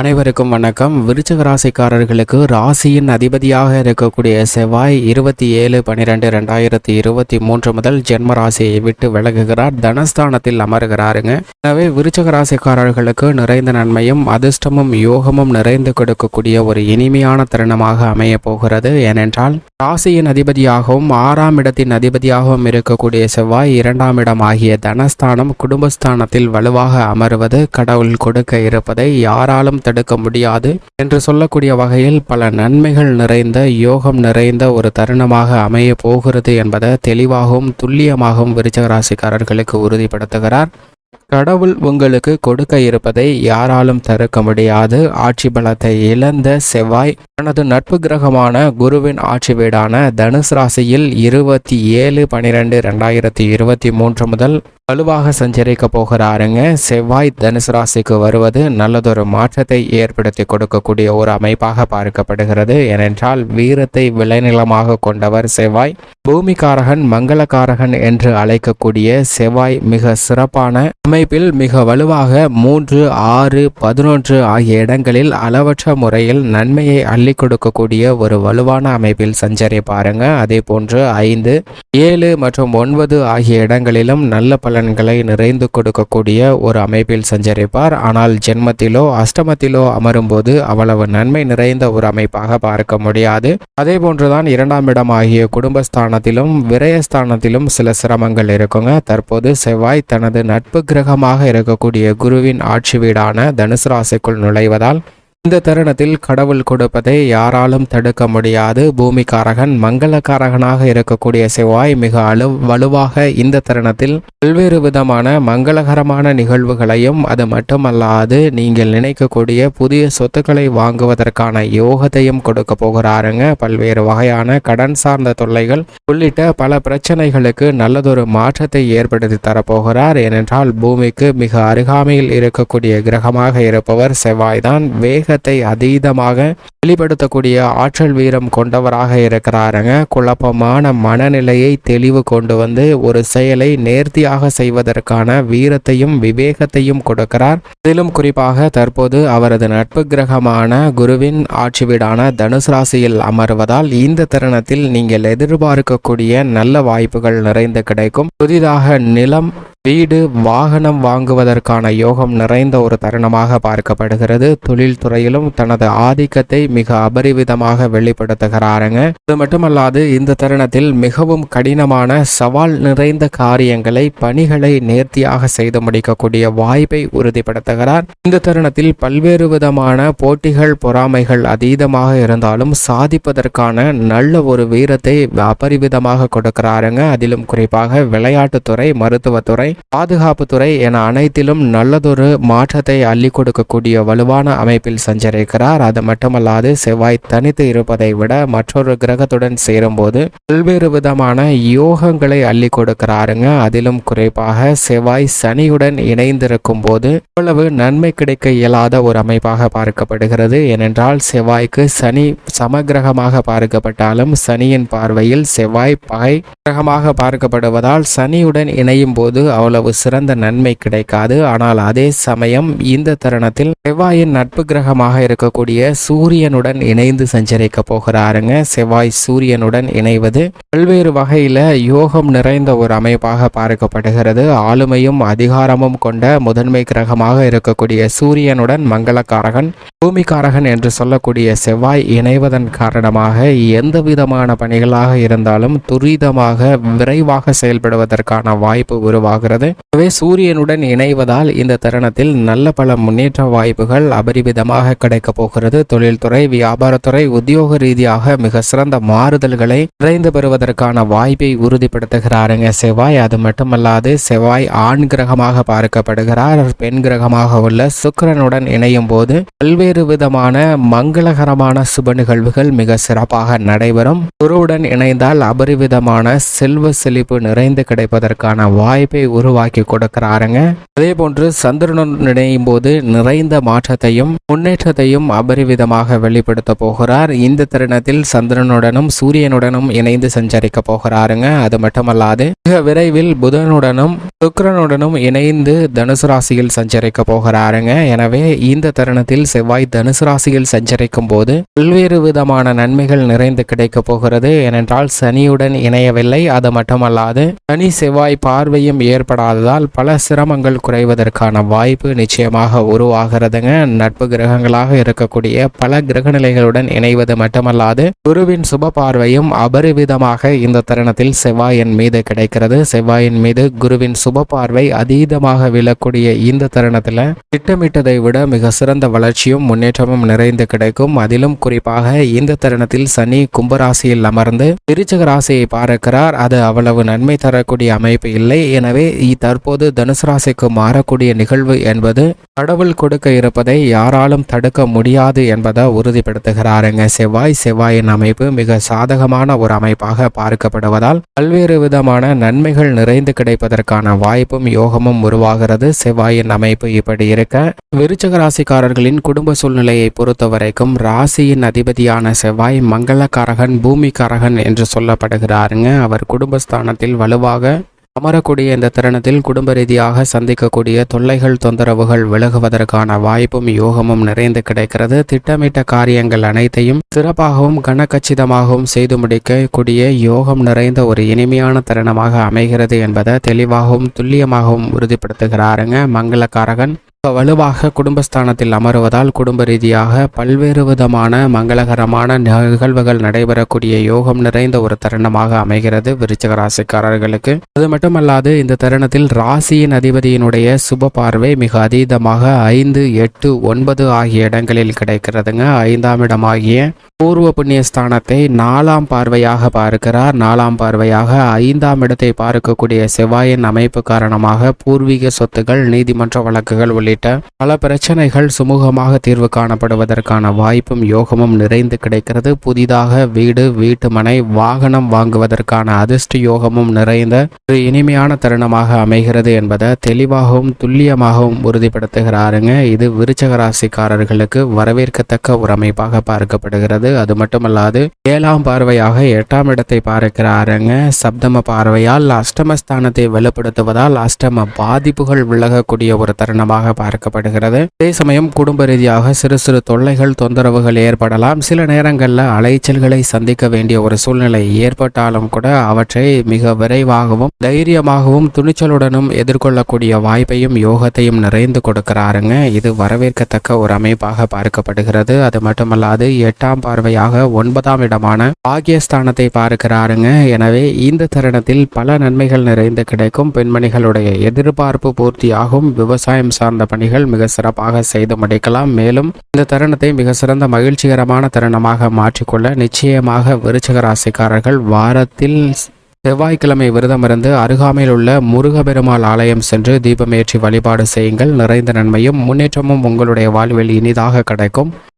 அனைவருக்கும் வணக்கம். விருச்சக ராசிக்காரர்களுக்கு ராசியின் அதிபதியாக இருக்கக்கூடிய செவ்வாய் இருபத்தி ஏழு பனிரெண்டு ரெண்டாயிரத்தி இருபத்தி மூன்று முதல் ஜென்ம ராசியை விட்டு விலகுகிறார். தனஸ்தானத்தில் அமர்கிறாருங்க. எனவே விருச்சக ராசிக்காரர்களுக்கு நிறைந்த நன்மையும் அதிர்ஷ்டமும் யோகமும் நிறைந்து கொடுக்கக்கூடிய ஒரு இனிமையான தருணமாக அமைய போகிறது. ஏனென்றால் ராசியின் அதிபதியாகவும் ஆறாம் இடத்தின் அதிபதியாகவும் இருக்கக்கூடிய செவ்வாய் இரண்டாம் இடம் ஆகிய தனஸ்தானம் குடும்பஸ்தானத்தில் வலுவாக அமர்வது கடவுள் கொடுக்க இருப்பதை யாராலும் தடுக்க முடியாது என்று சொல்லக்கூடிய வகையில் பல நன்மைகள் நிறைந்த யோகம் நிறைந்த ஒரு தருணமாக அமைய போகிறது என்பதை தெளிவாகவும் துல்லியமாகவும் விருச்சகராசிக்காரர்களுக்கு உறுதிப்படுத்துகிறார். கடவுள் உங்களுக்கு கொடுக்க இருப்பதை யாராலும் தடுக்க முடியாது. ஆட்சி பலத்தை இழந்த செவ்வாய் தனது நட்பு கிரகமான குருவின் ஆட்சி வீடான தனுசு ராசியில் இருபத்தி ஏழு பனிரெண்டு ரெண்டாயிரத்தி இருபத்தி மூன்று முதல் வலுவாக சஞ்சரிக்க போகிறாருங்க. செவ்வாய் தனுசு ராசிக்கு வருவது நல்லதொரு மாற்றத்தை ஏற்படுத்தி கொடுக்கக்கூடிய ஒரு அமைப்பாக பார்க்கப்படுகிறது. ஏனென்றால் வீரத்தை விளைநிலமாக கொண்டவர் செவ்வாய் பூமிகாரகன் மங்களகாரகன் என்று அழைக்கக்கூடிய செவ்வாய் மிக சிறப்பான அமைப்பில் மிக வலுவாக மூன்று ஆறு பதினொன்று ஆகிய இடங்களில் அளவற்ற முறையில் நன்மையை அள்ளி கொடுக்கக்கூடிய ஒரு வலுவான அமைப்பில் சஞ்சரிப்பாருங்க. அதே போன்று ஐந்து ஏழு மற்றும் ஒன்பது ஆகிய இடங்களிலும் நல்ல பலன்களை நிறைந்து கொடுக்கக்கூடிய ஒரு அமைப்பில் சஞ்சரிப்பார். ஆனால் ஜென்மத்திலோ அஷ்டமத்திலோ அமரும்போது அவ்வளவு நன்மை நிறைந்த ஒரு அமைப்பாக பார்க்க முடியாது. அதே போன்றுதான் இரண்டாம் இடம் ஆகிய குடும்பஸ்தானத்திலும் விரயஸ்தானத்திலும் சில சிரமங்கள் இருக்குங்க. தற்போது செவ்வாய் தனது நட்பு கிரகமாக இருக்கக்கூடிய குருவின் ஆட்சி வீடான தனுசு ராசிக்குள் நுழைவதால் இந்த தருணத்தில் கடவுள் கொடுப்பதை யாராலும் தடுக்க முடியாது. பூமிக்காரகன் மங்களக்காரகனாக இருக்கக்கூடிய செவ்வாய் மிக அழு வலுவாக இந்த தருணத்தில் பல்வேறு விதமான மங்களகரமான நிகழ்வுகளையும் அது மட்டுமல்லாது நீங்கள் நினைக்கக்கூடிய புதிய சொத்துக்களை வாங்குவதற்கான யோகத்தையும் கொடுக்க போகிறாருங்க. பல்வேறு வகையான கடன் சார்ந்த தொல்லைகள் உள்ளிட்ட பல பிரச்சனைகளுக்கு நல்லதொரு மாற்றத்தை ஏற்படுத்தி தரப்போகிறார். ஏனென்றால் பூமிக்கு மிக அருகாமையில் இருக்கக்கூடிய கிரகமாக இருப்பவர் செவ்வாய்தான். வேக வேகத்தை அதீதமாக வெளிப்படுத்தக்கூடிய ஆற்றல் வீரம் கொண்டவராக இருக்கிறாருங்க. குழப்பமான மனநிலையை தெளிவு கொண்டு வந்து ஒரு செயலை நேர்த்தியாக செய்வதற்கான வீரத்தையும் விவேகத்தையும் கொடுக்கிறார். அதிலும் குறிப்பாக தற்போது அவரது நட்பு கிரகமான குருவின் ஆட்சி வீடான தனுசு ராசியில் அமர்வதால் இந்த தருணத்தில் நீங்கள் எதிர்பார்க்கக்கூடிய நல்ல வாய்ப்புகள் நிறைந்து கிடைக்கும். புதிதாக நிலம் வீடு வாகனம் வாங்குவதற்கான யோகம் நிறைந்த ஒரு தருணமாக பார்க்கப்படுகிறது. தொழில்துறையிலும் தனது ஆதிக்கத்தை மிக அபரிவிதமாக வெளிப்படுத்துகிறாருங்க. அது மட்டுமல்லாது இந்த தருணத்தில் மிகவும் கடினமான சவால் நிறைந்த காரியங்களை பணிகளை நேர்த்தியாக செய்து முடிக்கக்கூடிய வாய்ப்பை உறுதிப்படுத்துகிறார். இந்த தருணத்தில் பல்வேறு விதமான போட்டிகள் பொறாமைகள் அதீதமாக இருந்தாலும் சாதிப்பதற்கான நல்ல ஒரு வீரத்தை அபரிவிதமாக கொடுக்கிறாருங்க. அதிலும் குறிப்பாக விளையாட்டுத்துறை மருத்துவத்துறை பாதுகாப்புத்துறை என அனைத்திலும் நல்லதொரு மாற்றத்தை அள்ளி கொடுக்கக்கூடிய வலுவான அமைப்பில் சஞ்சரிக்கிறார். அது மட்டுமல்லாது செவ்வாய் தனித்து இருப்பதை விட மற்றொரு கிரகத்துடன் சேரும்போது பல்வேறு விதமான யோகங்களை அள்ளி கொடுக்கிறாருங்க அதிலும் குறிப்பாக செவ்வாய் சனியுடன் இணைந்திருக்கும் போது இவ்வளவு நன்மை கிடைக்க இயலாத ஒரு அமைப்பாக பார்க்கப்படுகிறது. ஏனென்றால் செவ்வாய்க்கு சனி சமகிரகமாக பார்க்கப்பட்டாலும் சனியின் பார்வையில் செவ்வாய் பகை கிரகமாக பார்க்கப்படுவதால் சனியுடன் இணையும் போது அவ்வளவு சிறந்த நன்மை கிடைக்காது. ஆனால் அதே சமயம் இந்த தருணத்தில் செவ்வாயின் நட்பு கிரகமாக இருக்கக்கூடிய சூரியனுடன் இணைந்து சஞ்சரிக்க போகிறாருங்க. செவ்வாய் சூரியனுடன் இணைவது பல்வேறு வகையில யோகம் நிறைந்த ஒரு அமைப்பாக பார்க்கப்படுகிறது. ஆளுமையும் அதிகாரமும் கொண்ட முதன்மை கிரகமாக இருக்கக்கூடிய சூரியனுடன் மங்களக்காரகன் பூமிக்காரகன் என்று சொல்லக்கூடிய செவ்வாய் இணைவதன் காரணமாக எந்த விதமான பணிகளாக இருந்தாலும் துரிதமாக விரைவாக செயல்படுவதற்கான வாய்ப்பு உருவாகிறது. எனவே சூரியனுடன் இணைவதால் இந்த தருணத்தில் நல்ல பல முன்னேற்ற வாய்ப்புகள் அபரிவிதமாக கிடைக்கப் போகிறது. தொழில்துறை வியாபாரத்துறை உத்தியோக ரீதியாக மிக சிறந்த மாறுதல்களை நிறைந்து பெறுவதற்கான வாய்ப்பை உறுதிப்படுத்துகிறாருங்க செவ்வாய். அது மட்டுமல்லாது செவ்வாய் ஆண் கிரகமாக பார்க்கப்படுகிறார். பெண் கிரகமாக உள்ள சுக்கிரனுடன் இணையும் போது பல்வேறு விதமான மங்களகரமான சுப நிகழ்வுகள் மிக சிறப்பாக நடைபெறும். குருவுடன் இணைந்தால் அபரிவிதமான செல்வ செழிப்பு நிறைந்து கிடைப்பதற்கான வாய்ப்பை உருவாக்கி கொடுக்கிறாருங்க. அதே போன்று சந்திரனுடன் இணையும் போது நிறைந்த மாற்றத்தையும் முன்னேற்றத்தையும் அபரிவிதமாக வெளிப்படுத்த போகிறார். இந்த தருணத்தில் சந்திரனுடனும் சூரியனுடனும் இணைந்து சஞ்சரிக்க போகிறாருங்க. அது மட்டுமல்லாது மிக விரைவில் புதனுடனும் சுக்கரனுடனும் இணைந்து தனுசு ராசியில் சஞ்சரிக்க போகிறாருங்க. எனவே இந்த தருணத்தில் செவ்வாய் தனுசு ராசியில் சஞ்சரிக்கும் போது பல்வேறு விதமான நன்மைகள் நிறைந்து கிடைக்கப் போகிறது. ஏனென்றால் சனியுடன் இணையவில்லை. அது மட்டுமல்லாது சனி செவ்வாய் பார்வையும் ஏற்படாததால் பல சிரமங்கள் குறைவதற்கான வாய்ப்பு நிச்சயமாக உருவாகிறதுங்க. நட்பு கிரகங்களாக இருக்கக்கூடிய பல கிரகநிலைகளுடன் இணைவது மட்டுமல்லாது குருவின் சுப பார்வையும் அபரிவிதமாக இந்த தருணத்தில் செவ்வாயின் மீது கிடைக்கிறது. செவ்வாயின் மீது குருவின் சுப பார்வை அதீதமாக விழக்கூடிய இந்த தருணத்தில் திட்டமிட்டதை விட மிக சிறந்த வளர்ச்சியும் முன்னேற்றமும் நிறைந்து கிடைக்கும். அதிலும் குறிப்பாக இந்த தருணத்தில் சனி கும்பராசியில் அமர்ந்து விருச்சக ராசியை பார்க்கிறார். அது அவ்வளவு நன்மை தரக்கூடிய அமைப்பு இல்லை. எனவே தற்போது தனுசு ராசிக்கு மாறக்கூடிய நிகழ்வு என்பது கடவுள் கொடுக்க இருப்பதை யாராலும் தடுக்க முடியாது என்பதை உறுதிப்படுத்துகிறாருங்க. செவ்வாய் செவ்வாயின் அமைப்பு மிக சாதகமான ஒரு அமைப்பாக பார்க்கப்படுவதால் பல்வேறு விதமான நன்மைகள் நிறைந்து கிடைப்பதற்கான வாய்ப்பும் யோகமும் உருவாகிறது. செவ்வாயின் அமைப்பு இப்படி இருக்க விருச்சக ராசிக்காரர்களின் குடும்ப சூழ்நிலையை பொறுத்த வரைக்கும் ராசியின் அதிபதியான செவ்வாய் மங்களக்காரகன் பூமிக்காரகன் என்று சொல்லப்படுகிறாருங்க. அவர் குடும்பஸ்தானத்தில் வலுவாக அமரக்கூடிய இந்த தருணத்தில் குடும்ப ரீதியாக சந்திக்கக்கூடிய தொல்லைகள் தொந்தரவுகள் விலகுவதற்கான வாய்ப்பும் யோகமும் நிறைந்து கிடைக்கிறது. திட்டமிட்ட காரியங்கள் அனைத்தையும் சிறப்பாகவும் கனக்கச்சிதமாகவும் செய்து முடிக்கக்கூடிய யோகம் நிறைந்த ஒரு இனிமையான தருணமாக அமைகிறது என்பதை தெளிவாகவும் துல்லியமாகவும் உறுதிப்படுத்துகிறாருங்க மங்களக்காரகன். வலுவாக குடும்பஸ்தானத்தில் அமருவதால் குடும்ப ரீதியாக பல்வேறு விதமான மங்களகரமான நிகழ்வுகள் நடைபெறக்கூடிய யோகம் நிறைந்த ஒரு தருணமாக அமைகிறது விருச்சக ராசிக்காரர்களுக்கு அது மட்டுமல்லாது இந்த தருணத்தில் ராசியின் அதிபதியினுடைய சுப பார்வை மிக அதீதமாக ஐந்து எட்டு ஒன்பது ஆகிய இடங்களில் கிடைக்கிறதுங்க. ஐந்தாம் இடமாகிய பூர்வ புண்ணியஸ்தானத்தை நாலாம் பார்வையாக பார்க்கிறார். நாலாம் பார்வையாக ஐந்தாம் இடத்தை பார்க்கக்கூடிய செவ்வாயின் அமைப்பு காரணமாக பூர்வீக சொத்துகள் நீதிமன்ற வழக்குகள் உள்ளிட்ட உள்ளிட்ட பல பிரச்சனைகள் சுமூகமாக தீர்வு காணப்படுவதற்கான வாய்ப்பும் யோகமும் நிறைந்து கிடைக்கிறது. புதிதாக வீடு வீட்டுமனை வாகனம் வாங்குவதற்கான அதிர்ஷ்ட யோகமும் நிறைந்த ஒரு இனிமையான தருணமாக அமைகிறது என்பதை தெளிவாகவும் துல்லியமாகவும் உறுதிப்படுத்துகிறாருங்க. இது விருச்சக ராசிக்காரர்களுக்கு வரவேற்கத்தக்க ஒரு அமைப்பாக பார்க்கப்படுகிறது. அது மட்டுமல்லாது ஏழாம் பார்வையாக எட்டாம் இடத்தை பார்க்கிறாருங்க. சப்தம பார்வையால் அஷ்டமஸ்தானத்தை வெளிப்படுத்துவதால் அஷ்டம பாதிப்புகள் விலகக்கூடிய ஒரு தருணமாக பார்க்கப்படுகிறது. அதே சமயம் குடும்ப ரீதியாக சிறு சிறு தொல்லைகள் தொந்தரவுகள் ஏற்படலாம். சில நேரங்களில் அலைச்சல்களை சந்திக்க வேண்டிய ஒரு சூழ்நிலை ஏற்பட்டாலும் கூட அவற்றை மிக விரைவாகவும் தைரியமாகவும் துணிச்சலுடனும் எதிர்கொள்ளக்கூடிய வாய்ப்பையும் யோகத்தையும் நிறைந்து கொடுக்கிறாருங்க. இது வரவேற்கத்தக்க ஒரு அமைப்பாக பார்க்கப்படுகிறது. அது மட்டுமல்லாது எட்டாம் பார்வையாக ஒன்பதாம் இடமான பாக்கியஸ்தானத்தை பார்க்கிறாருங்க. எனவே இந்த தருணத்தில் பல நன்மைகள் நிறைந்து கிடைக்கும். பெண்மணிகளுடைய எதிர்பார்ப்பு பூர்த்தியாகும். விவசாயம் சார்ந்த பணிகள் மிக சிறப்பாக செய்து முடிக்கலாம். மேலும் இந்த தருணத்தை மிக சிறந்த மகிழ்ச்சிகரமான தருணமாக மாற்றிக்கொள்ள நிச்சயமாக விருச்சிக ராசிக்காரர்கள் வாரத்தில் செவ்வாய்க்கிழமை விரதமிருந்து அருகாமையில் உள்ள முருகபெருமாள் ஆலயம் சென்று தீபமேற்றி வழிபாடு செய்யுங்கள். நிறைந்த நன்மையும் முன்னேற்றமும் உங்களுடைய வாழ்வில் இனிதாக கிடைக்கும்.